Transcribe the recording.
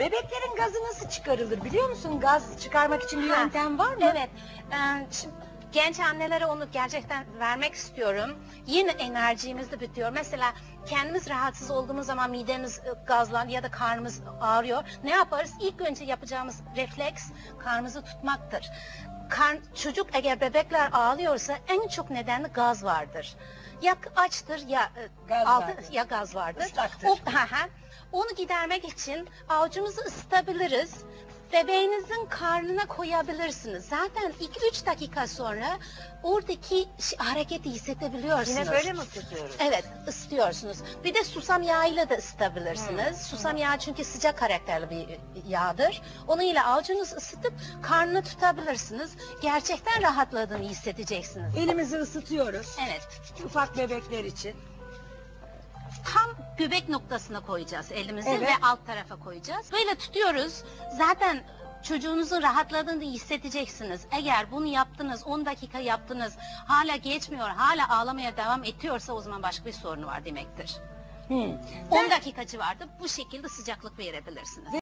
Bebeklerin gazı nasıl çıkarılır biliyor musun? Gaz çıkarmak için bir Ha, yöntem var mı? Evet. Ee, şimdi genç annelere onu gerçekten vermek istiyorum. Yine enerjimiz de bitiyor. Mesela kendimiz rahatsız olduğumuz zaman midemiz e, gazlan ya da karnımız ağrıyor. Ne yaparız? İlk önce yapacağımız refleks karnımızı tutmaktır. Karn, çocuk eğer bebekler ağlıyorsa en çok nedeni gaz vardır. Ya açtır ya e, Gaz altı- vardır. ya gaz vardır. Islaktır. O, Hı hı. Onu gidermek için avucumuzu ısıtabiliriz. Bebeğinizin karnına koyabilirsiniz. Zaten 2-3 dakika sonra oradaki hareketi hissedebiliyorsunuz. Yine böyle mi tutuyoruz? Evet, ısıtıyorsunuz. Bir de susam yağıyla da ısıtabilirsiniz. Susam yağı çünkü sıcak karakterli bir yağdır. Onu ile avucunuzu ısıtıp karnını tutabilirsiniz. Gerçekten rahatladığını hissedeceksiniz. Elimizi ısıtıyoruz. Evet. Ufak bebekler için. Tam göbek noktasına koyacağız elimizi Evet. ve alt tarafa koyacağız. Böyle tutuyoruz. Zaten çocuğunuzun rahatladığını hissedeceksiniz. Eğer bunu yaptınız, 10 dakika yaptınız, hala geçmiyor, hala ağlamaya devam ediyorsa o zaman başka bir sorunu var demektir. Hmm. 10 dakika civarında bu şekilde sıcaklık verebilirsiniz.